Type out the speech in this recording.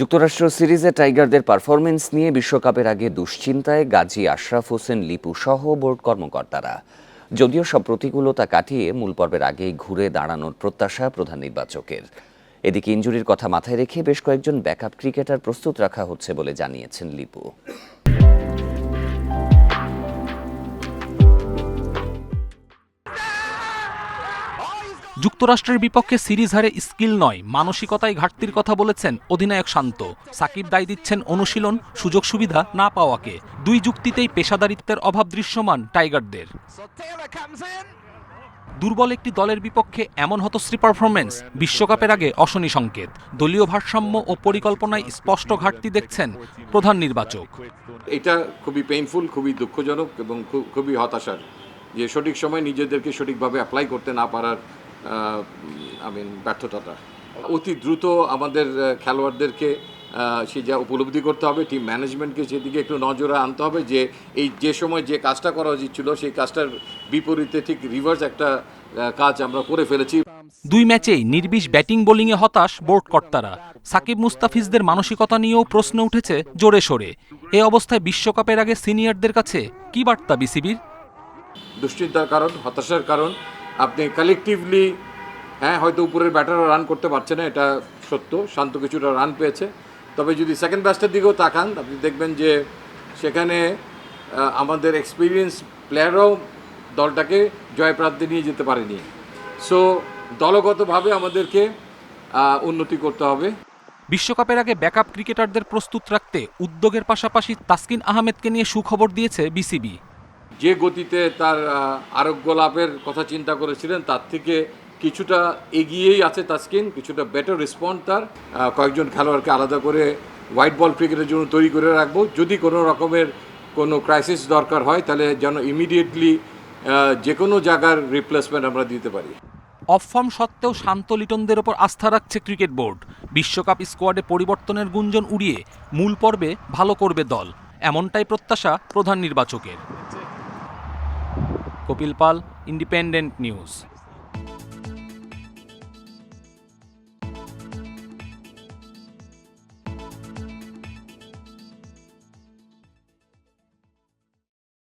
যুক্তরাষ্ট্র সিরিজে টাইগারদের পারফরমেন্স নিয়ে বিশ্বকাপের আগে দুশ্চিন্তায় গাজী আশরাফ হোসেন, লিপু সহ বোর্ড কর্মকর্তারা। যদিও সব প্রতিকূলতা কাটিয়ে মূল পর্বের আগেই ঘুরে দাঁড়ানোর প্রত্যাশা প্রধান নির্বাচকের। এদিকে ইঞ্জুরির কথা মাথায় রেখে বেশ কয়েকজন ব্যাকআপ ক্রিকেটার প্রস্তুত রাখা হচ্ছে বলে জানিয়েছেন লিপু। যুক্তরাষ্ট্রের বিপক্ষে সিরিজ হারে স্কিল নয়, মানসিকতায় ঘাটতির কথা বলেছেন অধিনায়ক শান্ত। সাকিব দায় দিচ্ছেন অনুশীলন, সুযোগ সুবিধা না পাওয়াকে। দুই যুক্তিতেই পেশাদারিত্বের অভাব দৃশ্যমান টাইগারদের। দুর্বল একটি দলের বিপক্ষে এমন হতশ্রী পারফরমেন্স বিশ্বকাপের আগে অশনি সংকেত। দলীয় ভারসাম্য ও পরিকল্পনায় স্পষ্ট ঘাটতি দেখছেন প্রধান নির্বাচক। এটা খুবই পেইনফুল খুবই দুঃখজনক এবং খুবই হতাশার। যে সঠিক সময় নিজেদেরকে সঠিকভাবে অ্যাপ্লাই করতে না পারার আই মিন ব্যর্থতাটা। অতি দ্রুত আমাদের খেলোয়াড়দেরকে সে যা উপলব্ধি করতে হবে টিম ম্যানেজমেন্টকে সেদিকে একটু নজরে আনতে হবে যে এই যে সময় যে কাজটা করা উচিত ছিল সেই কাজটার বিপরীতে ঠিক রিভার্স একটা কাজ আমরা করে ফেলেছি। দুই ম্যাচেই নির্বিষ ব্যাটিং বোলিংয়ে হতাশ বোর্ড কর্তারা সাকিব মুস্তাফিজদের মানসিকতা নিয়েও প্রশ্ন উঠেছে জোরে সোরে। এ অবস্থায় বিশ্বকাপের আগে সিনিয়রদের কাছে কি বার্তা বিসিবির? দুশ্চিন্তার কারণ হতাশার কারণ আপনি কালেকটিভলি হ্যাঁ হয়তো উপরের ব্যাটাররা রান করতে পারছে না, এটা সত্য, শান্ত কিছুটা রান পেয়েছে। তবে যদি সেকেন্ড ব্যাচটার দিকেও তাকান, আপনি দেখবেন যে সেখানে আমাদের এক্সপিরিয়েন্স প্লেয়াররাও দলটাকে জয়প্রান্তে নিয়ে যেতে পারেনি। সো দলগতভাবে আমাদেরকে উন্নতি করতে হবে। বিশ্বকাপের আগে ব্যাকআপ ক্রিকেটারদের প্রস্তুত রাখতে উদ্যোগের পাশাপাশি তাসকিন আহমেদকে নিয়ে সুখবর দিয়েছে বিসিবি। যে গতিতে তার আরোগ্য লাভের কথা চিন্তা করেছিলেন, তার থেকে কিছুটা এগিয়েই আছে তাসকিন কিছুটা বেটার রেসপন্ড তার। কয়েকজন খেলোয়াড়কে আলাদা করে হোয়াইট বল ক্রিকেটের জন্য তৈরি করে রাখব। যদি কোনো রকমের কোনো ক্রাইসিস দরকার হয়, তাহলে যেন ইমিডিয়েটলি যে কোনো জায়গার রিপ্লেসমেন্ট আমরা দিতে পারি। অফ ফর্ম সত্ত্বেও শান্ত লিটনদের ওপর আস্থা রাখছে ক্রিকেট বোর্ড। বিশ্বকাপ স্কোয়াডে পরিবর্তনের গুঞ্জন উড়িয়ে মূল পর্বে ভালো করবে দল। এমনটাই প্রত্যাশা প্রধান নির্বাচকের। Kapil Pal independent news